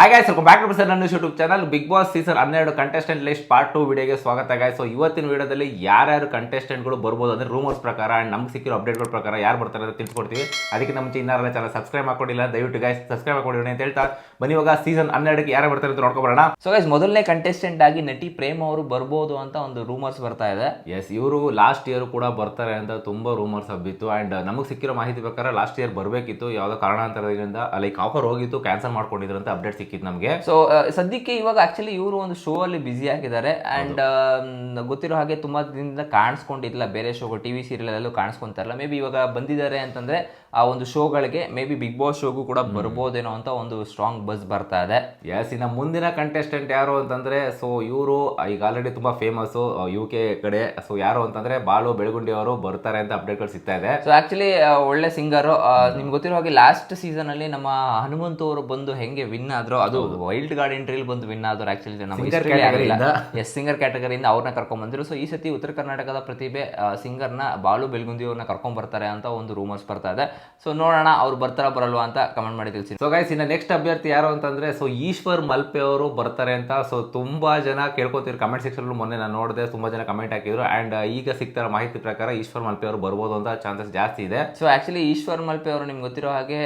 ಹಾಗೆ ಸ್ವಲ್ಪ back sir ನನ್ನ YouTube channel Bigg Boss season ಹನ್ನೆರಡು ಕಂಟೆಸ್ಟೆಂಟ್ ಲಿಸ್ಟ್ ಪಾರ್ಟ್ ಟು ವಿಡಿಯೋಗೆ ಸ್ವಾಗತ ಗಾಯ್ ಸೊ ಇವತ್ತಿನ ವಿಡಿಯೋದಲ್ಲಿ ಯಾರ್ಯಾರು ಕಂಟೆಸ್ಟೆಂಟ್ಗಳು ಬರ್ಬೋದು ಅಂದ್ರೆ ರೂಮರ್ಸ್ ಪ್ರಕಾರ ಆ್ಯಂಡ್ ನಮ್ಗೆ ಸಿಕ್ಕಿರೋ ಅಪ್ಡೇಟ್ಗಳ ಪ್ರಕಾರ ಯಾರು ಬರ್ತಾರೆ ಅಂತ ತಿಳ್ಕೊಡ್ತೀವಿ ಅದಕ್ಕೆ ನಮ್ಮ ಚಿನ್ನಾರ ಚಾನಲ್ ಸಬ್ಸ್ಕ್ರೈಬ್ ಮಾಡ್ಕೊಂಡಿಲ್ಲ, ದಯವಿಟ್ಟು ಗಾಯ್ಸ್ ಸಬ್ಸ್ಕ್ರೈಬ್ ಮಾಡ್ಕೊಂಡಿರಿ ಅಂತ ಹೇಳ್ತಾ ಬನ್ನಿ. ಇವಾಗ ಸೀಸನ್ ಹನ್ನೆರಡಕ್ಕೆ ಯಾರು ಬರ್ತಾರೆ ಅಂತ ನೋಡ್ಕೊಬರೋಣ. ಸೊ ಗೈಸ್ ಮೊದಲನೇ ಕಂಟೆಸ್ಟೆಂಟ್ ಆಗಿ ನಟಿ ಪ್ರೇಮ್ ಅವರು ಬರ್ಬೋದು ಅಂತ ಒಂದು ರೂಮರ್ಸ್ ಬರ್ತಾ ಇದೆ. ಎಸ್ ಇವರು ಲಾಸ್ಟ್ ಇಯರ್ ಕೂಡ ಬರ್ತಾರೆ ಅಂತ ತುಂಬಾ ರೂಮರ್ಸ್ ಹಬ್ಬಿತ್ತು. ಆ್ಯಂಡ್ ನಮಗೆ ಸಿಕ್ಕಿರೋ ಮಾಹಿತಿ ಪ್ರಕಾರ ಲಾಸ್ಟ್ ಇಯರ್ ಬರಬೇಕಿತ್ತು. ಯಾವುದೋ ಕಾರಣಾಂತರದಿಂದ ಲೈಕ್ ಆಫರ್ ಹೋಗಿತ್ತು ಕ್ಯಾನ್ಸಲ್ ಮಾಡ್ಕೊಂಡಿದ್ರು ಅಂತ ಅಪ್ಡೇಟ್ ಸಿಕ್ಕಿತ್ತು. ನಮಗೆ. ಸೊ ಸದ್ಯಕ್ಕೆ ಇವಾಗ ಆಕ್ಚುಲಿ ಇವರು ಒಂದು ಶೋ ಅಲ್ಲಿ ಬ್ಯುಸಿ ಆಗಿದ್ದಾರೆ ಅಂಡ್ ಗೊತ್ತಿರೋ ಹಾಗೆ ತುಂಬಾ ದಿನದಿಂದ ಕಾಣಿಸ್ಕೊಂಡಿಲ್ಲ ಬೇರೆ ಶೋಗಳು ಟಿವಿ ಸೀರಿಯಲ್ ಅಲ್ಲೂ ಕಾಣಿಸ್ಕೊಂತಾರಲ್ಲ ಮೇ ಬಿ ಇವಾಗ ಬಂದಿದ್ದಾರೆ ಅಂತಂದ್ರೆ ಆ ಒಂದು ಶೋಗಳಿಗೆ ಮೇ ಬಿ ಬಿಗ್ ಬಾಸ್ ಶೋಗೂ ಕೂಡ ಬರ್ಬೋದೇನೋ ಅಂತ ಒಂದು ಸ್ಟ್ರಾಂಗ್ ಬಸ್ ಬರ್ತಾ ಇದೆ. ಎಸ್ ಇನ್ನು ಮುಂದಿನ ಕಂಟೆಸ್ಟೆಂಟ್ ಯಾರು ಅಂತಂದ್ರೆ ಸೊ ಇವರು ಈಗ ಆಲ್ರೆಡಿ ತುಂಬಾ ಫೇಮಸ್ ಯು ಕೆ ಕಡೆ. ಸೊ ಯಾರು ಅಂತಂದ್ರೆ ಬಾಳು ಬೆಳಗುಂಡಿ ಅವರು ಬರ್ತಾರೆ ಅಂತ ಅಪ್ಡೇಟ್ಗಳು ಸಿಗ್ತಾ ಇದೆ. ಸೊ ಆಕ್ಚುಲಿ ಒಳ್ಳೆ ಸಿಂಗರ್ ನಿಮ್ಗೆ ಗೊತ್ತಿರೋ ಹಾಗೆ ಲಾಸ್ಟ್ ಸೀಸನ್ ಅಲ್ಲಿ ನಮ್ಮ ಹನುಮಂತು ಅವರು ಬಂದು ಹೆಂಗೆ ವಿನ್ ಆದ್ರು ಅದು ವೈಲ್ಡ್ ಗಾರ್ಡ್ ಎಂಟ್ರಿಲಿ ಬಂದು ವಿನ್ ಆದ್ರು ಆಕ್ಚುಲಿ ನಮ್ಮ. ಎಸ್ ಸಿಂಗರ್ ಕ್ಯಾಟಗರಿಯಿಂದ ಅವ್ರನ್ನ ಕರ್ಕೊಂಡ್ ಬಂದಿರು. ಸೊ ಈ ಸತಿ ಉತ್ತರ ಕರ್ನಾಟಕದ ಪ್ರತಿಭೆ ಸಿಂಗರ್ನ ಬಾಲು ಬೆಲ್ಗುಂದಿ ಅವ್ರನ್ನ ಕರ್ಕೊಂಡ್ ಬರ್ತಾರೆ ಅಂತ ಒಂದು ರೂಮರ್ಸ್ ಬರ್ತಾ ಇದೆ. ಸೊ ನೋಡೋಣ ಅವ್ರು ಬರ್ತಾರ ಬರಲ್ವಾ ಅಂತ ಕಮೆಂಟ್ ಮಾಡಿ ತಿಳಿಸಿ ಸೊ ಗೈಸ್ ಇನ್ನ ನೆಕ್ಸ್ಟ್ ಅಭ್ಯರ್ಥಿ ಯಾರು ಅಂತಂದ್ರೆ ಸೊ ಈಶ್ವರ್ ಮಲ್ಪೆ ಅವರು ಬರ್ತಾರೆ ಅಂತ ಸೊ ತುಂಬಾ ಜನ ಕೇಳ್ಕೊತಿದ್ರು. ಕಮೆಂಟ್ ಸೆಕ್ಷನ್ ಮೊನ್ನೆ ನಾನು ನೋಡಿದೆ ತುಂಬಾ ಜನ ಕಮೆಂಟ್ ಹಾಕಿದ್ರು. ಅಂಡ್ ಈಗ ಸಿಗ್ತಾರ ಮಾಹಿತಿ ಪ್ರಕಾರ ಈಶ್ವರ್ ಮಲ್ಪೆ ಅವರು ಬರ್ಬೋದು ಅಂತ ಚಾನ್ಸಸ್ ಜಾಸ್ತಿ ಇದೆ. ಸೊ ಆಕ್ಚುಲಿ ಈಶ್ವರ್ ಮಲ್ಪೆ ಅವರು ನಿಮ್ಗೆ ಗೊತ್ತಿರೋ ಹಾಗೆ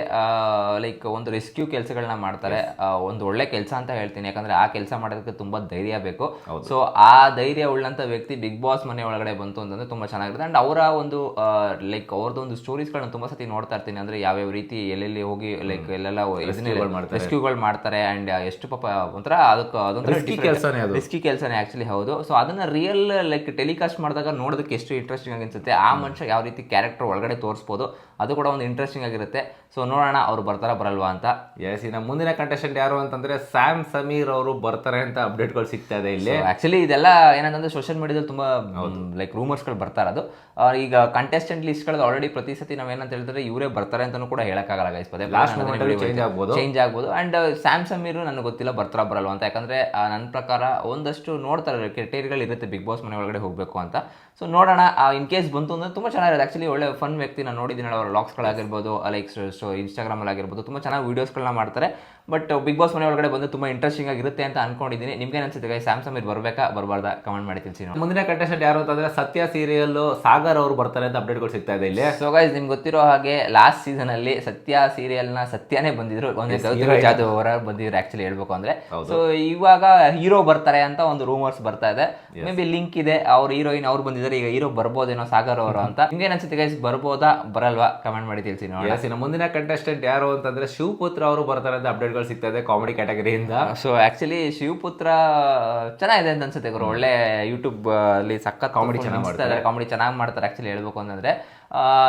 ಲೈಕ್ ಒಂದು ರೆಸ್ಕ್ಯೂ ಕೆಲಸಗಳನ್ನ ಮಾಡ್ತಾರೆ. ಒಂದು ಒಳ್ಳೆ ಕೆಲಸ ಅಂತ ಹೇಳ್ತೀನಿ. ಯಾಕಂದ್ರೆ ಆ ಕೆಲಸ ಮಾಡೋದಕ್ಕೆ ತುಂಬಾ ಧೈರ್ಯ ಬೇಕು. ಸೊ ಆ ಧೈರ್ಯ ಉಳ್ಳಂತ ವ್ಯಕ್ತಿ ಬಿಗ್ ಬಾಸ್ ಮನೆ ಒಳಗಡೆ ಬಂತು ಅಂತಂದ್ರೆ ತುಂಬಾ ಚೆನ್ನಾಗಿರುತ್ತೆ. ಅಂಡ್ ಅವರ ಒಂದು ಲೈಕ್ ಅವ್ರದ್ದು ಒಂದು ಸ್ಟೋರೀಸ್ಗಳನ್ನ ತುಂಬಾ ಸತಿ ನೋಡ್ತಾ ಇರ್ತೀನಿ. ಅಂದ್ರೆ ಯಾವ್ಯಾವ ರೀತಿ ಎಲ್ಲೆಲ್ಲಿ ಹೋಗಿ ಲೈಕ್ ಎಲ್ಲೆಲ್ಲ. ರೆಸ್ಕ್ಯೂಗಳು ಮಾಡ್ತಾರೆ. ಅಂಡ್ ಎಷ್ಟು ಪಾಪ ಒಂಥರ ಅದಕ್ಕೆ ಅದೊಂದು. ರಿಸ್ಕಿ ಕೆಲಸನೇ ಆಕ್ಚುಲಿ ಹೌದು. ಸೊ ಅದನ್ನ ರಿಯಲ್ ಲೈಕ್ ಟೆಲಿಕಾಸ್ಟ್ ಮಾಡಿದಾಗ ನೋಡೋದಕ್ಕೆ ಎಷ್ಟು ಇಂಟ್ರೆಸ್ಟಿಂಗ್ ಆಗಿ ಅನ್ಸುತ್ತೆ. ಆ ಮನುಷ್ಯ ಯಾವ ರೀತಿ ಕ್ಯಾರೆಕ್ಟರ್ ಒಳಗಡೆ ತೋರಿಸ್ಬೋದು. ಅದು ಕೂಡ ಒಂದು ಇಂಟ್ರೆಸ್ಟಿಂಗ್ ಆಗಿರುತ್ತೆ. ಸೊ ನೋಡೋಣ ಅವ್ರು ಬರ್ತಾರ ಬರಲ್ವಾ ಅಂತ. ಎಸ್ ಇನ್ನು ಮುಂದಿನ ಕಂಟೆಸ್ಟೆಂಟ್ ಯಾರು ಅಂತಂದ್ರೆ ಸ್ಯಾಮ್ ಸಮೀರ್ ಅವರು ಬರ್ತಾರೆ ಅಂತ ಅಪ್ಡೇಟ್ಗಳು ಸಿಗ್ತಾ ಇದೆ ಇಲ್ಲಿ. ಆಕ್ಚುಲಿ ಇದೆಲ್ಲ ಏನಂತಂದ್ರೆ ಸೋಷಿಯಲ್ ಮೀಡಿಯಾದಲ್ಲಿ ತುಂಬಾ ಲೈಕ್ ರೂಮರ್ಸ್ಗಳು ಬರ್ತಾ ಇರೋದು. ಆ, ಈಗ ಕಂಟೆಸ್ಟೆಂಟ್ ಲಿಸ್ಟ್ಗಳು ಆಲ್ರೆಡಿ ಪ್ರತಿ ಸತಿ ನಾವೇನಂತ ಹೇಳಿದ್ರೆ ಇವರೇ ಬರ್ತಾರೆ ಅಂತಾನೂ ಕೂಡ ಹೇಳಕ್ಕಾಗಲ್ಲ ಗೈಸ್ ಪದೇ change ಆಗ್ಬೋದು. ಚೇಂಜ್ ಆಗ್ಬೋದು. ಅಂಡ್ ಸ್ಯಾಮ್ ಸಮೀರ್ ನನಗೆ ಗೊತ್ತಿಲ್ಲ ಬರ್ತಾರ ಬರಲ್ವಾ ಅಂತ. ಯಾಕಂದ್ರೆ ನನ್ನ ಪ್ರಕಾರ ಒಂದಷ್ಟು ನೋಡ್ತಾರೆ ಕ್ರಿಟೇರಿಯಗಳು ಇರುತ್ತೆ ಬಿಗ್ ಬಾಸ್ ಮನೆ ಒಳಗಡೆ ಹೋಗಬೇಕು ಅಂತ. ಸೊ ನೋಡೋಣ. ಇನ್ ಕೇಸ್ ಬಂತು ಅಂದ್ರೆ ತುಂಬಾ ಚೆನ್ನಾಗಿರುತ್ತೆ. ಆಕ್ಚುಲಿ ಒಳ್ಳೆ ಫನ್ ವ್ಯಕ್ತಿ ನಾನು ನೋಡಿದ್ದೀನಿ ಅವರ ವ್ಲಾಗ್ಸ್ಗಳಾಗಿರ್ಬೋದು ಲೈಕ್ ಇನ್ಸ್ಟಾಗ್ರಾಮಲ್ಲಿ ಆಗಿರ್ಬೋದು ತುಂಬಾ ಚೆನ್ನಾಗಿ ವೀಡಿಯೋಸ್ಗಳನ್ನ ಮಾಡ್ತಾರೆ. ಬಟ್ ಬಿಗ್ ಬಾಸ್ ಮನೆ ಒಳಗಡೆ ಬಂದು ತುಂಬಾ ಇಂಟ್ರೆಸ್ಟಿಂಗ್ ಆಗಿರುತ್ತೆ ಅಂತ ಅನ್ಕೊಂಡಿದ್ದೀನಿ ನಿಮ್ಗೆ ಅನ್ಸುತ್ತೆ ಗೈ ಸ್ಯಾಮ್ಸಂಗ್ ಇದು ಬರಬೇಕಾ? ಬರಬಾರ್ದಾ? ಕಮೆಂಟ್ ಮಾಡಿ ತಿಳಿಸಿ ನೋಡಿ. ಮುಂದಿನ ಕಂಟೆಸ್ಟೆಂಟ್ ಯಾರು ಅಂತಂದ್ರೆ ಸತ್ಯ ಸೀರಿಯಲ್ ಸಾಗರ್ ಅವರು ಬರ್ತಾರೆ ಅಂತ ಅಪ್ಡೇಟ್ಗಳು ಸಿಗ್ತಾ ಇದೆ ಇಲ್ಲಿ. ಸೊ ಗೈಸ್ ನಿಮ್ಗೆ ಗೊತ್ತಿರೋ ಹಾಗೆ ಲಾಸ್ಟ್ ಸೀಸನ್ ಅಲ್ಲಿ ಸತ್ಯ ಸೀರಿಯಲ್ನ ನ ಸತ್ಯನೇ ಬಂದಿದ್ರು. ಒಂದು ಜಾಧವ್ ಅವರ ಬಂದಿದ್ರು ಆಕ್ಚುಲಿ ಹೇಳ್ಬೇಕು ಅಂದ್ರೆ. ಸೊ ಇವಾಗ ಹೀರೋ ಬರ್ತಾರೆ ಅಂತ ಒಂದು ರೂಮರ್ಸ್ ಬರ್ತಾ ಇದೆ. ಮೇ ಬಿ ಲಿಂಕ್ ಇದೆ. ಅವ್ರ ಹೀರೋಯಿನ್ ಅವ್ರು ಬಂದಿದ್ದಾರೆ. ಈಗ ಹೀರೋ ಬರ್ಬೋದೇನೋ ಸಾಗರ್ ಅವರು ಅಂತ. ನಿಮ್ಗೆ ಅನ್ಸುತ್ತೆ ಗೈಸ್ ಬರ್ಬೋದಾ? ಬರಲ್ವಾ? ಕಮೆಂಟ್ ಮಾಡಿ ತಿಳಿಸಿ ನೋಡಿ ಇನ್ನು ಮುಂದಿನ ಕಂಟೆಸ್ಟೆಂಟ್ ಯಾರು ಅಂತಂದ್ರೆ ಶಿವಪುತ್ರ ಅವರು ಬರ್ತಾರೆ ಅಂತ ಅಪ್ಡೇಟ್ಗಳು ಸಿಗ್ತಾ ಇದೆ ಕಾಮಿಡಿ ಕ್ಯಾಟಗರಿಯಿಂದ ಸೊ ಆಕ್ಚುಲಿ ಶಿವಪುತ್ರ ಚೆನ್ನಾಗಿದೆ ಅಂತ ಅನ್ಸುತ್ತೆ ಗುರು. ಒಳ್ಳೆ ಯೂಟ್ಯೂಬ್ ಅಲ್ಲಿ ಸಖತ್ ಕಾಮಿಡಿ ಚೆನ್ನಾಗಿ ಮಾಡ್ತಾರೆ. ಕಾಮಿಡಿ ಚೆನ್ನಾಗಿ ಮಾಡ್ತಾರೆ ಆಕ್ಚುಲಿ ಹೇಳ್ಬೇಕು ಅಂತಂದ್ರೆ.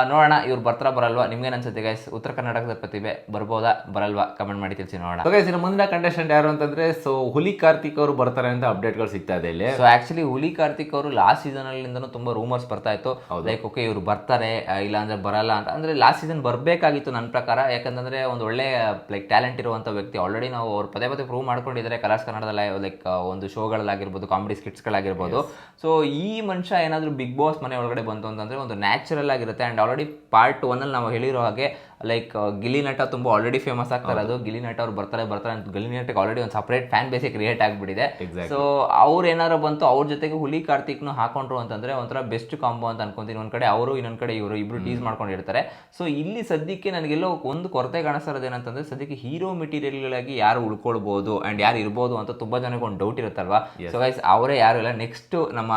ನೋಡೋಣ ಇವ್ರು ಬರ್ತಾರ ಬರಲ್ವಾ? ನಿಮ್ಗೆ ಅನ್ಸುತ್ತೆ ಗೈಸ್ ಉತ್ತರ ಕರ್ನಾಟಕದ ಪ್ರತಿಭೆ ಬರ್ಬೋದಾ ಬರಲ್ವಾ? ಕಮೆಂಟ್ ಮಾಡಿ ತಿಳಿಸಿ ನೋಡೋಣ. ಗೈಸ್ ಇನ್ನು ಮುಂದಿನ ಕಂಟೆಸ್ಟೆಂಟ್ ಯಾರು ಅಂತಂದ್ರೆ ಸೊ ಹುಲಿ ಕಾರ್ತಿಕ್ ಅವರು ಬರ್ತಾರೆ ಅಂತ ಅಪ್ಡೇಟ್ಗಳು ಸಿಗ್ತಾ ಇದೆ ಇಲ್ಲಿ. ಸೊ ಆಕ್ಚುಲಿ ಹುಲಿ ಕಾರ್ತಿಕ್ ಅವರು ಲಾಸ್ಟ್ ಸೀಸನ್ ಅಲ್ಲಿಂದನೂ ತುಂಬಾ ರೂಮರ್ಸ್ ಬರ್ತಾ ಇತ್ತು. ಲೈಕ್ ಓಕೆ ಇವ್ರು ಬರ್ತಾರೆ ಇಲ್ಲ ಅಂದ್ರೆ ಬರಲ್ಲ ಅಂತ. ಅಂದ್ರೆ ಲಾಸ್ಟ್ ಸೀಸನ್ ಬರ್ಬೇಕಾಗಿತ್ತು ನನ್ನ ಪ್ರಕಾರ. ಯಾಕಂತಂದ್ರೆ ಒಂದು ಒಳ್ಳೆ ಲೈಕ್ ಟ್ಯಾಲೆಂಟ್ ಇರುವಂತ ವ್ಯಕ್ತಿ. ಆಲ್ರೆಡಿ ನಾವು ಅವ್ರು ಪದೇ ಪದೇ ಪ್ರೂವ್ ಮಾಡ್ಕೊಂಡಿದ್ದಾರೆ. ಕಲರ್ಸ್ ಕನ್ನಡದಲ್ಲಿ ಲೈಕ್ ಒಂದು ಶೋಗಳಾಗಿರ್ಬೋದು ಕಾಮಿಡಿ ಸ್ಕಿಟ್ಸ್ಗಳಾಗಿರ್ಬೋದು ಸೊ ಈ ಮನುಷ್ಯ ಏನಾದರೂ ಬಿಗ್ ಬಾಸ್ ಮನೆ ಒಳಗಡೆ ಬಂತು ಅಂತಂದ್ರೆ ಒಂದು ನ್ಯಾಚುರಲ್ ಆಗಿರುತ್ತೆ ಅಂಡ್ ಆಲ್ರೆಡಿ ಪಾರ್ಟ್ ಒನ್ ಅಲ್ಲಿ ನಾವು ಹೇಳಿರೋ ಹಾಗೆ ಲೈಕ್ ಗಿಲಿ ನಟ ತುಂಬಾ ಆಲ್ರೆಡಿ ಫೇಮಸ್ ಆಗ್ತಾರೆ ಅದು ಗಿಲಿ ನಟ ಅವ್ರು ಬರ್ತಾರೆ ಬರ್ತಾರೆ ಅಂತ ಗಿಲಿ ನಟಕ್ಕೆ ಆಲ್ರೆಡಿ ಒಂದು ಸಪ್ರೇಟ್ ಫ್ಯಾನ್ ಬೇಸೇ ಕ್ರಿಯೇಟ್ ಆಗಿಬಿಟ್ಟಿದೆ. ಸೊ ಅವ್ರು ಏನಾರು ಬಂತು ಅವ್ರ ಜೊತೆಗೆ ಹುಲಿ ಕಾರ್ತಿಕ್ನು ಹಾಕೊಂಡ್ರು ಅಂತಂದ್ರೆ ಒಂಥರ ಬೆಸ್ಟ್ ಕಾಂಬೋ ಅಂತ ಅನ್ಕೊಂತೀನಿ. ಒಂದ್ ಕಡೆ ಅವರು ಇನ್ನೊಂದ್ ಕಡೆ ಇವರು ಇಬ್ರು ಟೀಸ್ ಮಾಡ್ಕೊಂಡಿರ್ತಾರೆ. ಸೊ ಇಲ್ಲಿ ಸದ್ಯಕ್ಕೆ ನನಗೆಲ್ಲೋ ಒಂದು ಕೊರತೆ ಕಾಣಿಸ್ತಾರ ಏನಂತಂದ್ರೆ ಸದ್ಯಕ್ಕೆ ಹೀರೋ ಮೆಟೀರಿಯಲ್ಗಳಾಗಿ ಯಾರು ಉಳ್ಕೊಳ್ಬಹುದು ಅಂಡ್ ಯಾರು ಇರ್ಬೋದು ಅಂತ ತುಂಬಾ ಜನಕ್ಕೆ ಒಂದು ಡೌಟ್ ಇರುತ್ತಲ್ವಾ? ಸೊ ಗೈಸ್ ಅವರೇ ಯಾರು ಇಲ್ಲ ನೆಕ್ಸ್ಟ್ ನಮ್ಮ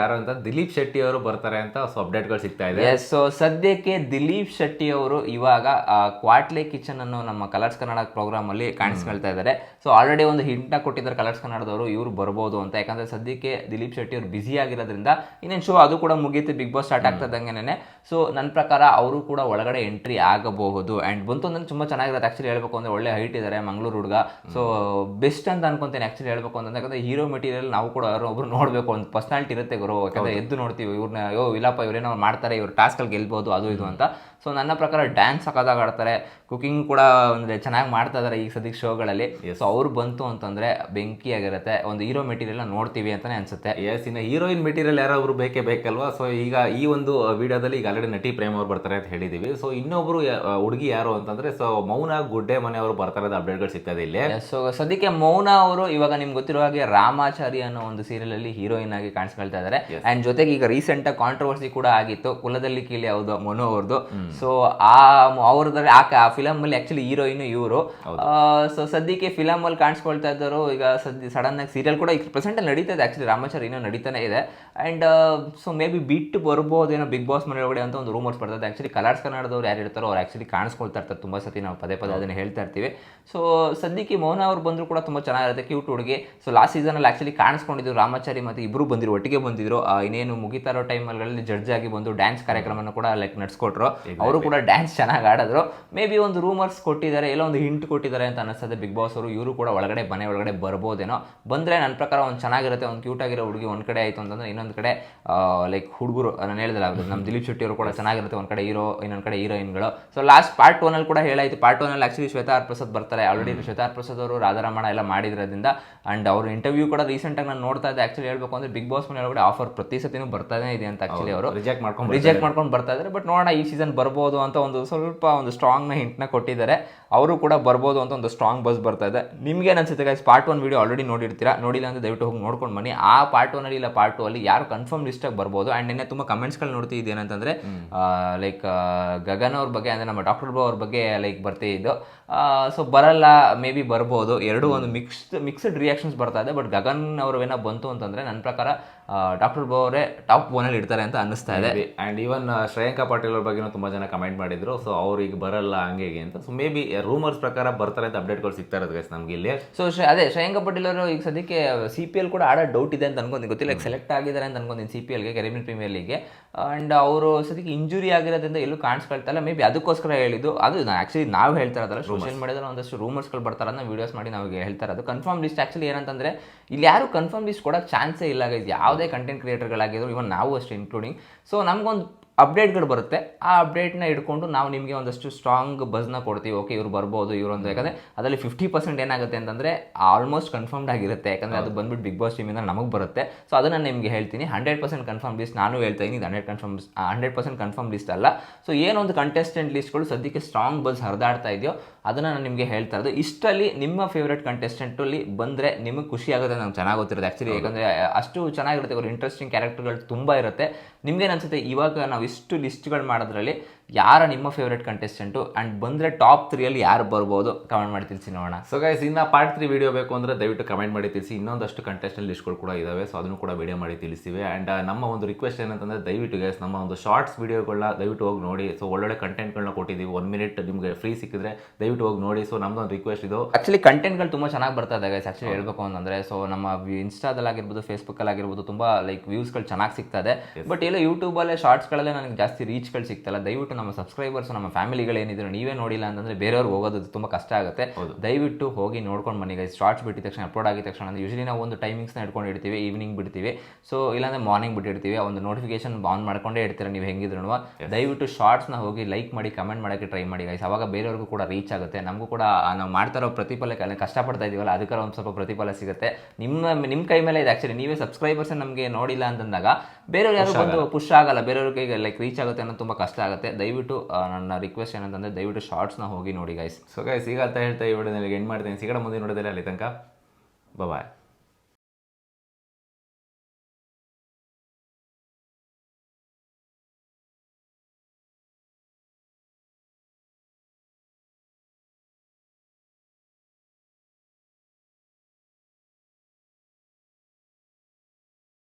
ಯಾರು ಅಂತ ದಿಲೀಪ್ ಶೆಟ್ಟಿ ಅವರು ಬರ್ತಾರೆ ಅಂತ ಸೊ ಅಪ್ಡೇಟ್ಗಳು ಸಿಗ್ತಾ ಇದೆ. ಸೊ ಸೊ ಸದ್ಯಕ್ಕೆ ದಿಲೀಪ್ ಶೆಟ್ಟಿ ಅವರು ಇವಾಗ ಕ್ವಾಟ್ಲೆ ಕಿಚನ್ ಅನ್ನು ನಮ್ಮ ಕಲರ್ಸ್ ಕನ್ನಡ ಪ್ರೋಗ್ರಾಮ್ ಅಲ್ಲಿ ಕಾಣಿಸ್ಕೊಳ್ತಾ ಇದ್ದಾರೆ. ಸೊ ಆಲ್ರೆಡಿ ಒಂದು ಹಿಂಟ್ ಕೊಟ್ಟಿದ್ದಾರೆ ಕಲರ್ಸ್ ಕನ್ನಡದವರು ಇವರು ಬರ್ಬೋದು ಅಂತ. ಯಾಕಂದ್ರೆ ಸದ್ಯಕ್ಕೆ ದಿಲೀಪ್ ಶೆಟ್ಟಿ ಅವರು ಬ್ಯುಸಿ ಆಗಿರೋದ್ರಿಂದ ಇನ್ನೇನು ಶೋ ಅದು ಕೂಡ ಮುಗೀತು ಬಿಗ್ ಬಾಸ್ ಸ್ಟಾರ್ಟ್ ಆಗ್ತದಂಗೆನೆ ಸೊ ನನ್ನ ಪ್ರಕಾರ ಅವರು ಕೂಡ ಒಳಗಡೆ ಎಂಟ್ರಿ ಆಗಬಹುದು. ಅಂಡ್ ಬಂತು ಅಂದ್ರೆ ತುಂಬಾ ಚೆನ್ನಾಗಿರುತ್ತೆ. ಆಕ್ಚುಲಿ ಹೇಳ್ಬೇಕು ಅಂದ್ರೆ ಒಳ್ಳೆ ಹೈಟ್ ಇದ್ದಾರೆ ಮಂಗಳೂರು ಹುಡುಗ. ಸೊ ಬೆಸ್ಟ್ ಅಂತ ಅನ್ಕೊಂತೇನೆ ಆಕ್ಚುಲಿ ಹೇಳ್ಬೇಕು ಅಂತ ಯಾಕಂದ್ರೆ ಹೀರೋ ಮೆಟೀರಿಯಲ್ ನಾವು ಕೂಡ ಯಾರೋ ಒಬ್ರು ನೋಡಬೇಕು. ಒಂದು ಪರ್ಸನಾಲಿಟಿ ಇರುತ್ತೆ ಗುರು. ಯಾಕಂದ್ರೆ ಎದ್ದು ನೋಡ್ತೀವಿ ಇವ್ರನ್ನ ಅಯ್ಯೋ ಇಲ್ಲಪ್ಪ ಇವ್ರೇನೋ ಮಾಡ್ತಾರೆ ಇವ್ರು ಟಾಸ್ಕಲ್ಲಿ ಗೆಲ್ಬೋದು. ಅದು ಇದು ಅಂತ. ಸೊ ನನ್ನ ಪ್ರಕಾರ ಡ್ಯಾನ್ಸ್ ಸಕ್ಕದಾಗ ಆಡ್ತಾರೆ. ಕುಕಿಂಗ್ ಕೂಡ ಅಂದರೆ ಚೆನ್ನಾಗಿ ಮಾಡ್ತಾ ಇದ್ದಾರೆ ಈಗ ಸದ್ಯಕ್ಕೆ ಶೋಗಳಲ್ಲಿ. ಸೊ ಅವ್ರು ಬಂತು ಅಂತಂದ್ರೆ ಬೆಂಕಿ ಆಗಿರುತ್ತೆ ಒಂದು ಹೀರೋ ಮೆಟೀರಿಯಲ್ ನೋಡ್ತೀವಿ ಅಂತಾನೆ ಅನ್ಸುತ್ತೆ. ಎಸ್ ಇನ್ನು ಹೀರೋಯಿನ್ ಮೆಟೀರಿಯಲ್ ಯಾರಾದ್ರು ಬೇಕೇ ಬೇಕಲ್ವಾ? ಸೊ ಈಗ ಈ ಒಂದು ವಿಡಿಯೋದಲ್ಲಿ ಈಗ ಆಲ್ರೆಡಿ ನಟಿ ಪ್ರೇಮ್ ಅವ್ರು ಬರ್ತಾರೆ ಅಂತ ಹೇಳಿದೀವಿ. ಸೊ ಇನ್ನೊಬ್ರು ಹುಡುಗಿ ಯಾರು ಅಂತಂದ್ರೆ ಸೊ ಮೌನ ಗುಡ್ಡೆ ಮನೆ ಅವರು ಬರ್ತಾರೆ ಅಂತ ಅಪ್ಡೇಟ್ಗಳು ಸಿಗ್ತದೆ ಇಲ್ಲಿ. ಸೊ ಸದ್ಯಕ್ಕೆ ಮೌನ ಅವರು ಇವಾಗ ನಿಮ್ಗೆ ಗೊತ್ತಿರೋ ಹಾಗೆ ರಾಮಾಚಾರಿ ಅನ್ನೋ ಒಂದು ಸೀರಿಯಲ್ ಅಲ್ಲಿ ಹೀರೋಯಿನ್ ಆಗಿ ಕಾಣಿಸ್ಕೊಳ್ತಾ ಇದ್ದಾರೆ ಅಂಡ್ ಜೊತೆಗೆ ಈಗ ರೀಸೆಂಟ್ ಆಗಿ ಕಾಂಟ್ರವರ್ಸಿ ಕೂಡ ಆಗಿತ್ತು. ಕುಲದಲ್ಲಿ ಕೀಲಿ ಹೌದು ಮನು ಅವ್ರದ್ದು ಸೊ ಆ ಅವ್ರದ್ರಲ್ಲಿ ಆ ಫಿಲಮ್ ಅಲ್ಲಿ ಆಕ್ಚುಲಿ ಹೀರೋಯಿನ್ ಇವರು. ಸೊ ಸದ್ಯಕ್ಕೆ ಫಿಲಮ್ ಅಲ್ಲಿ ಕಾಣಿಸ್ಕೊಳ್ತಾ ಇದ್ದರು ಈಗ ಸದ್ಯ ಸಡನ್ ಆಗಿ ಸೀರಿಯಲ್ ಕೂಡ ಈಗ ಪ್ರೆಸೆಂಟ್ ಅಲ್ಲಿ ನಡೀತಾ ಇದೆ ಆಕ್ಚುಲಿ ರಾಮಾಚಾರಿ ಇನ್ನೂ ನಡೀತಾನೆ ಇದೆ. ಅಂಡ್ ಸೊ ಮೇ ಬಿ ಬಿಟ್ಟು ಬರ್ಬೋದೇನೋ ಬಿಗ್ ಬಾಸ್ ಮನೆ ಒಳಗಡೆ ಅಂತ ಒಂದು ರೂಮರ್ಸ್ ಬರ್ತದೆ ಆಕ್ಚುಲಿ ಕಲರ್ಸ್ ಕನ್ನಡದವ್ರು ಯಾರು ಇರ್ತಾರೋ ಅವ್ರು ಆಕ್ಚುಲಿ ಕಾಣಿಸ್ಕೊಳ್ತಾ ಇರ್ತಾರೆ. ತುಂಬ ಸತಿ ನಾವು ಪದೇ ಪದೇ ಅದನ್ನ ಹೇಳ್ತಾ ಇರ್ತೀವಿ. ಸೊ ಸದ್ಯಕ್ಕೆ ಮೌನ ಅವ್ರು ಬಂದ್ರು ಕೂಡ ತುಂಬಾ ಚೆನ್ನಾಗಿರುತ್ತೆ ಕ್ಯೂಟ್ ಹುಡುಗಿ. ಸೊ ಲಾಸ್ಟ್ ಸೀಸನ್ ಅಲ್ಲಿ ಆಕ್ಚುಲಿ ಕಾಣಿಸ್ಕೊಂಡಿದ್ರು ರಾಮಾಚಾರಿ ಮತ್ತೆ ಇಬ್ರು ಬಂದಿರು ಒಟ್ಟಿಗೆ ಬಂದಿದ್ರು. ಇನ್ನೇನು ಮುಗಿತಾ ಇರೋ ಟೈಮಲ್ಲಿ ಜಡ್ಜ್ ಆಗಿ ಬಂದು ಡ್ಯಾನ್ಸ್ ಕಾರ್ಯಕ್ರಮನ ಕೂಡ ಲೈಕ್ ನಡ್ಸ್ಕೊಟ್ರು. ಅವರು ಕೂಡ ಡ್ಯಾನ್ಸ್ ಚೆನ್ನಾಗಿ ಆಡಿದ್ರು. ಮೇ ಬಿ ಒಂದು ರೂಮರ್ಸ್ ಕೊಟ್ಟಿದ್ದಾರೆ ಎಲ್ಲ ಒಂದು ಹಿಂಟ್ ಕೊಟ್ಟಿದ್ದಾರೆ ಅಂತ ಅನಿಸ್ತದೆ ಬಿಗ್ ಬಾಸ್ ಅವರು. ಇವರು ಕೂಡ ಒಳಗಡೆ ಮನೆ ಒಳಗಡೆ ಬರ್ಬೋದೇನೋ. ಬಂದ್ರೆ ನನ್ನ ಪ್ರಕಾರ ಒಂದು ಚೆನ್ನಾಗಿರುತ್ತೆ ಒಂದು ಕ್ಯೂಟ್ ಆಗಿರೋ ಹುಡುಗಿ ಒಂದು ಕಡೆ ಆಯಿತು ಅಂತಂದ್ರೆ ಇನ್ನೊಂದು ಕಡೆ ಲೈಕ್ ಹುಡುಗರು ನಾನು ಹೇಳಿದಲ್ಲ ನಮ್ಮ ದಿಲೀಪ್ ಶೆಟ್ಟಿ ಅವರು ಕೂಡ ಚೆನ್ನಾಗಿರುತ್ತೆ ಒಂದು ಕಡೆ ಹೀರೋ ಇನ್ನೊಂದು ಕಡೆ ಹೀರೋಯಿನ್ಗಳು ಸೊ ಲಾಸ್ಟ್ ಪಾರ್ಟ್ ಒನ್ ಅಲ್ಲಿ ಕೂಡ ಹೇಳಾಯಿತು. ಪಾರ್ಟ್ ಒನ್ ಅಲ್ಲಿ ಆಕ್ಚುಲಿ ಶ್ವೇತಾ ಆರ್ ಪ್ರಸಾದ್ ಬರ್ತಾರೆ. ಆಲ್ರೆಡಿ ಶ್ವೇತಾ ಆರ್ ಪ್ರಸಾದ್ ಅವರು ರಾಧಾರಮಣ ಎಲ್ಲ ಮಾಡಿದ್ರಿಂದ ಅಂಡ್ ಅವ್ರ ಇಂಟರ್ವ್ಯೂ ಕೂಡ ರೀಸೆಂಟ್ ಆಗಿ ನಾನು ನೋಡ್ತಾ ಇದ್ದೆ. ಆ್ಯಕ್ಚುಲಿ ಹೇಳಬೇಕು ಅಂದ್ರೆ ಬಿಗ್ ಬಾಸ್ ಮನೆ ಒಳಗಡೆ ಆಫರ್ ಪ್ರತಿ ಸತಿನೂ ಬರ್ತಾನೆ ಇದೆ ಅಂತ ಆ್ಯಕ್ಚುಲಿ ಅವರು. ರಿಜೆಕ್ಟ್ ಮಾಡ್ಕೊಂಡು ರಿಜೆಕ್ಟ್ ಮಾಡ್ಕೊಂಡು ಬರ್ತಾ ಇದ್ದಾರೆ ಬಟ್ ನೋಡೋಣ ಈ ಸೀಸನ್ ಬರ್ಬೋದು ಅಂತ ಒಂದು ಸ್ವಲ್ಪ ಒಂದು ಸ್ಟ್ರಾಂಗ್ನ ಹಿಂಟ್ನ ಕೊಟ್ಟಿದ್ದಾರೆ. ಅವರು ಕೂಡ ಬರ್ಬೋದು ಅಂತ ಒಂದು ಸ್ಟ್ರಾಂಗ್ ಬಸ್ ಬರ್ತಾ ಇದೆ. ನಿಮಗೆ ಅನಿಸುತ್ತೆ guys part one video already ನೋಡಿರ್ತೀರಾ? ನೋಡಿಲ್ಲ ಅಂದರೆ ದಯವಿಟ್ಟು ಹೋಗಿ ನೋಡ್ಕೊಂಡು ಬನ್ನಿ. ಆ ಪಾರ್ಟ್ ಒನ್ ಅಲ್ಲಿ ಇಲ್ಲ ಪಾರ್ಟ್ ಟು ಅಲ್ಲಿ ಯಾರು ಕನ್ಫರ್ಮ್ ಲಿಸ್ಟಾಗಿ ಆಗಿ ಬರ್ಬೋದು. ಆ್ಯಂಡ್ ನಿನ್ನೆ ತುಂಬ ಕಮೆಂಟ್ಸ್ಗಳು ನೋಡ್ತಿದ್ದು ಏನಂತಂದ್ರೆ ಲೈಕ್ ಗಗನ್ ಅವ್ರ ಬಗ್ಗೆ ಅಂದರೆ ನಮ್ಮ ಡಾಕ್ಟರ್ ಬೋ ಅವ್ರ ಬಗ್ಗೆ ಲೈಕ್ ಬರ್ತಿದ್ದು ಸೊ ಬರಲ್ಲ ಮೇ ಬಿ ಬರ್ಬೋದು. ಎರಡು ಒಂದು ಮಿಕ್ಸ್ಡ್ ಮಿಕ್ಸ್ಡ್ ರಿಯಾಕ್ಷನ್ಸ್ ಬರ್ತಾ ಇದೆ. ಬಟ್ ಗಗನ್ ಅವರು ಏನೋ ಬಂತು ಅಂತಂದ್ರೆ ನನ್ನ ಪ್ರಕಾರ ಡಾಕ್ಟರ್ ಬೋ ಅವರೇ ಟಾಪ್ ಒನಲ್ಲಿ ಇಡ್ತಾರೆ ಅಂತ ಅನ್ನಿಸ್ತಾ ಇದೆ. ಅಂಡ್ ಈವನ್ ಶ್ರೇಯಾಂಕಾ ಪಾಟೀಲ್ ಅವ್ರ ಬಗ್ಗೆ ತುಂಬ ಜನ ಕಮೆಂಟ್ ಮಾಡಿದ್ರು. ಸೊ ಅವ್ರಿಗೆ ಈಗ ಬರಲ್ಲ ಹಂಗೆ ಹೀಗೆ ಅಂತ. ಸೊ ಮೇ ಬಿ ರೂಮರ್ಸ್ ಪ್ರಕಾರ ಬರ್ತಾರೆ ಅಂತ ಅಪ್ಡೇಟ್ಗಳು ಸಿಗ್ತಾ ಇರೋದು ಗೈಸ್ ನಮ್ಗೆ ಇಲ್ಲಿ. ಸೊ ಅದೇ ಶ್ರೇಯಾಂಕ ಪಟೇಲ್ ಅವರು ಈಗ ಸದ್ಯಕ್ಕೆ ಸಿ ಪಿ ಎಲ್ ಕೂಡ ಆಡೋ ಡೌಟ್ ಇದೆ ಅಂತ ಅನ್ಕೊಂತೀನಿ. ಗೊತ್ತಿಲ್ಲ ಸೆಲೆಕ್ಟ್ ಆಗಿದ್ದಾರೆ ಅಂತ ಅನ್ಕೊಂತೀನಿ ಸಿ ಪಿ ಎಲ್ಗೆ ಕೆರೆಮಿನ್ ಪ್ರೀಮಿಯರ್ ಲೀಗ್ಗೆ ಅಂಡ್ ಅವರು ಸದ್ಯಕ್ಕೆ ಇಂಜುರಿ ಆಗಿರೋದ್ರಿಂದ ಎಲ್ಲೂ ಕಾಣಿಸ್ಕೊಳ್ತಾ ಇಲ್ಲ. ಮೇ ಬಿ ಅದಕ್ಕೋಸ್ಕರ ಹೇಳಿದ್ದು. ಅದು ಆಕ್ಚುಲಿ ನಾವು ಹೇಳ್ತಾ ಇರೋದಲ್ಲ ಸೋಷಿಯಲ್ ಮೀಡಿಯಾದಲ್ಲಿ ಒಂದಷ್ಟು ರೂಮರ್ಸ್ಗಳು ಬರ್ತಾರೆ ಅಂತ ವೀಡಿಯೋಸ್ ಮಾಡಿ ನಾವು ಹೇಳ್ತಾ ಇರೋದು. ಕನ್ಫರ್ಮ್ ಲಿಸ್ಟ್ ಆಕ್ಚುಲಿ ಏನಂತಂದ್ರೆ ಇಲ್ಲಿ ಯಾರು ಕನ್ಫರ್ಮ್ ಲಿಸ್ಟ್ ಕೊಡೋಕೆ ಚಾನ್ಸೇ ಇಲ್ಲ ಗೈಸ್ ಯಾವುದೇ ಕಂಟೆಂಟ್ ಕ್ರಿಯೇಟರ್ಗಳಾಗಿದ್ರು ಇವನ್ ನಾವು ಅಷ್ಟೇ ಇನ್ಕ್ಲೂಡಿಂಗ್ ಸೊ ನಮ್ಗೊಂದು ಅಪ್ಡೇಟ್ಗಳು ಬರುತ್ತೆ. ಆ ಅಪ್ಡೇಟ್ನ ಇಟ್ಕೊಂಡು ನಾವು ನಿಮಗೆ ಒಂದಷ್ಟು ಸ್ಟ್ರಾಂಗ್ ಬಸ್ನ ಕೊಡ್ತೀವಿ. ಓಕೆ ಇವ್ರು ಬರ್ಬೋದು ಇವರು ಅಂತ ಯಾಕಂದರೆ ಅದರಲ್ಲಿ ಫಿಫ್ಟಿ ಪರ್ಸೆಂಟ್ ಏನಾಗುತ್ತೆ ಅಂತಂದರೆ ಆಲ್ಮೋಸ್ಟ್ ಕನ್ಫರ್ಮ್ಡ್ ಆಗಿರುತ್ತೆ. ಯಾಕಂದರೆ ಅದು ಬಂದ್ಬಿಟ್ಟು ಬಿಗ್ ಬಾಸ್ ಟೀಮಿಂದ ನಮಗೆ ಬರುತ್ತೆ. ಸೊ ಅದನ್ನು ನಿಮಗೆ ಹೇಳ್ತೀನಿ. ಹಂಡ್ರೆಡ್ ಪರ್ಸೆಂಟ್ ಕನ್ಫರ್ಮ್ ಲಿಸ್ಟ್ ನಾನು ಹೇಳ್ತಾ ಇದ್ದೀನಿ. ಇದು hundred confirm hundred percent confirm list ಅಲ್ಲ. ಸೊ ಏನೊಂದು ಕಂಟೆಸ್ಟೆಂಟ್ ಲಿಸ್ಟ್ಗಳು ಸದ್ಯಕ್ಕೆ ಸ್ಟ್ರಾಂಗ್ ಬಸ್ ಹರಿದಾಡ್ತಾ ಇದೆಯೋ ಅದನ್ನು ನಾನು ನಿಮಗೆ ಹೇಳ್ತಾ ಇರೋದು. ಇಷ್ಟಲ್ಲಿ ನಿಮ್ಮ ಫೇವ್ರೆಟ್ ಕಂಟೆಸ್ಟೆಂಟಲ್ಲಿ ಬಂದರೆ ನಿಮಗೆ ಖುಷಿ ಆಗುತ್ತೆ ನಂಗೆ ಚೆನ್ನಾಗಿ ಗೊತ್ತಿರೋದು ಆ್ಯಕ್ಚುಲಿ ಯಾಕಂದರೆ ಅಷ್ಟು ಚೆನ್ನಾಗಿರುತ್ತೆ. ಅವ್ರ ಇಂಟ್ರೆಸ್ಟಿಂಗ್ ಕ್ಯಾರೆಕ್ಟರ್ಗಳು ತುಂಬ ಇರುತ್ತೆ. ನಿಮ್ಗೇನು ಅನ್ಸುತ್ತೆ? ಇವಾಗ ನಾವು ಇಷ್ಟು ಲಿಸ್ಟ್ಗಳು ಮಾಡೋದ್ರಲ್ಲಿ ಯಾರ ನಿಮ್ಮ ಫೇವ್ರೆಟ್ ಕಂಟೆಸ್ಟೆಂಟು ಆ್ಯಂಡ್ ಬಂದರೆ ಟಾಪ್ ತ್ರೀಯಲ್ಲಿ ಯಾರು ಬರ್ಬೋದು ಕಮೆಂಟ್ ಮಾಡಿ ತಿಳಿಸಿ ನೋಡೋಣ. ಸೊ ಗೈಸ್ ಇನ್ನ ಪಾರ್ಟ್ ತ್ರೀ ವೀಡಿಯೋ ಬೇಕು ಅಂದರೆ ದಯವಿಟ್ಟು ಕಮೆಂಟ್ ಮಾಡಿ ತಿಳಿಸಿ. ಇನ್ನೊಂದಷ್ಟು ಕಂಟೆಸ್ಟೆಂಟ್ ಲಿಸ್ಟ್ಗಳು ಕೂಡ ಇದಾವೆ. ಸೊ ಅದನ್ನು ಕೂಡ ವೀಡಿಯೋ ಮಾಡಿ ತಿಳಿಸಿವೆ. ಆ್ಯಂಡ್ ನಮ್ಮ ಒಂದು ರಿಕ್ವೆಸ್ಟ್ ಏನಂತಂದ್ರೆ ದಯವಿಟ್ಟು ಗೈಸ್ ನಮ್ಮ ಒಂದು ಶಾರ್ಟ್ಸ್ ವೀಡಿಯೋಗಳನ್ನ ದಯವಿಟ್ಟು ಹೋಗಿ ನೋಡಿ. ಸೊ ಒಳ್ಳೊಳ್ಳೆ ಕಂಟೆಂಟ್ಗಳನ್ನ ಕೊಟ್ಟಿದ್ದೀವಿ. ಒನ್ ಮಿನಿಟ್ ನಿಮಗೆ ಫ್ರೀ ಸಿಕ್ಕಿದ್ರೆ ದಯವಿಟ್ಟು ಹೋಗಿ ನೋಡಿ. ಸೊ ನಮ್ಮದೊಂದು ರಿಕ್ವೆಸ್ಟ್ ಇದು. ಆ್ಯಕ್ಚುಲಿ ಕಂಟೆಂಟ್ಗಳು ತುಂಬ ಚೆನ್ನಾಗಿ ಬರ್ತಾ ಇದೆ ಗೈಸ್ ಆ್ಯಕ್ಚುಲಿ ಹೇಳ್ಬೇಕು ಅಂತಂದರೆ ಸೊ ನಮ್ಮ ಇನ್ಸ್ಟಾದಲ್ಲಾಗಿರ್ಬೋದು ಫೇಸ್ಬುಕ್ಕಲ್ಲಾಗಿರ್ಬೋದು ತುಂಬ ಲೈಕ್ ವ್ಯೂಸ್ಗಳು ಚೆನ್ನಾಗಿ ಸಿಗ್ತದೆ ಇದೆ. ಬಟ್ ಎಲ್ಲ ಯೂಟ್ಯೂಬಲ್ಲೇ ಶಾರ್ಟ್ಸ್ಗಳಲ್ಲೇ ನನಗೆ ಜಾಸ್ತಿ ರೀಚ್ಗಳು ಸಿಗ್ತಲ್ಲ ದಯವಿಟ್ಟು ನಮ್ಮ ಸಬ್ಸ್ಕ್ರೈಬರ್ಸ್ ನಮ್ಮ ಫ್ಯಾಮಿಲಿಗಳೇನಿದ್ರು ನೀವೇ ನೋಡಿಲ್ಲ ಅಂತಂದ್ರೆ ಬೇರೆಯವ್ರು ಹೋಗೋದು ತುಂಬ ಕಷ್ಟ ಆಗುತ್ತೆ. ದಯವಿಟ್ಟು ಹೋಗಿ ನೋಡ್ಕೊಂಡು ಬನ್ನಿ ಗೈಸ್ ಶಾರ್ಟ್ಸ್ ಬಿಟ್ಟಿದ ತಕ್ಷಣ ಅಪ್ಲೋಡ್ ಆಗಿದ ತಕ್ಷಣ ಅಂದ್ರೆ ಯೂಶಲಿ ನಾವು ಒಂದು ಟೈಮಿಂಗ್ಸ್ನ ಇಟ್ಕೊಂಡು ಇಡ್ತೀವಿ ಈವ್ನಿಂಗ್ ಬಿಡ್ತೀವಿ. ಸೊ ಇಲ್ಲಾಂದ್ರೆ ಮಾರ್ನಿಂಗ್ ಬಿಟ್ಟಿರ್ತೀವಿ ಒಂದು ನೋಟಿಫಿಕೇಶನ್ ಆನ್ ಮಾಡ್ಕೊಂಡೇ ಇರ್ತೀರ ನೀವು ಹೆಂಗಿದ್ರು ದಯವಿಟ್ಟು ಶಾರ್ಟ್ಸ್ನ ಹೋಗಿ ಲೈಕ್ ಮಾಡಿ ಕಮೆಂಟ್ ಮಾಡೋಕ್ಕೆ ಟ್ರೈ ಮಾಡಿ ಗೈಸ್ ಅವಾಗ ಬೇರೆಯವ್ರಿಗೂ ಕೂಡ ರೀಚ್ ಆಗುತ್ತೆ. ನಮಗೂ ಕೂಡ ನಾವು ಮಾಡ್ತಾ ಇರೋ ಪ್ರತಿಫಲಕ್ಕೆ ಕಷ್ಟಪಡ್ತಾ ಇದೀವಲ್ಲ ಅದಕ್ಕಾರ ಒಂದು ಸ್ವಲ್ಪ ಪ್ರತಿಫಲ ಸಿಗುತ್ತೆ. ನಿಮ್ಮ ನಿಮ್ಮ ಕೈ ಮೇಲೆ ಇದೆ ಆಕ್ಚುಲಿ ನೀವೇ ಸಬ್ಸ್ಕ್ರೈಬರ್ಸ್ ನಮಗೆ ನೋಡಿಲ್ಲ ಅಂತಂದಾಗ ಬೇರೆಯವ್ರು ಯಾರು ಬಂದು ಪುಷ್ ಆಗಲ್ಲ. ಬೇರೆಯವ್ರಿಗೆ ಲೈಕ್ ರೀಚ್ ಆಗುತ್ತೆ ಅನ್ನೋದು ತುಂಬ ಕಷ್ಟ ಆಗುತ್ತೆ. ದಯವಿಟ್ಟು ನನ್ನ ರಿಕ್ವೆಸ್ಟ್ ಏನಂತಂದ್ರೆ ದಯವಿಟ್ಟು ಶಾರ್ಟ್ಸ್ನ ಹೋಗಿ ನೋಡಿ ಗೈಸ್ ಸೊ ಗೈಸ್ ಈಗ ಅಂತ ಹೇಳ್ತಾ ಈ ನನಗೆ ಎಂಡ್ ಮಾಡ್ತೀನಿ. ಸಿಗಡ ಮುಂದೆ ನೋಡೋದಿಲ್ಲ ಅಲ್ಲಿ ತನಕ. ಬಾಯ್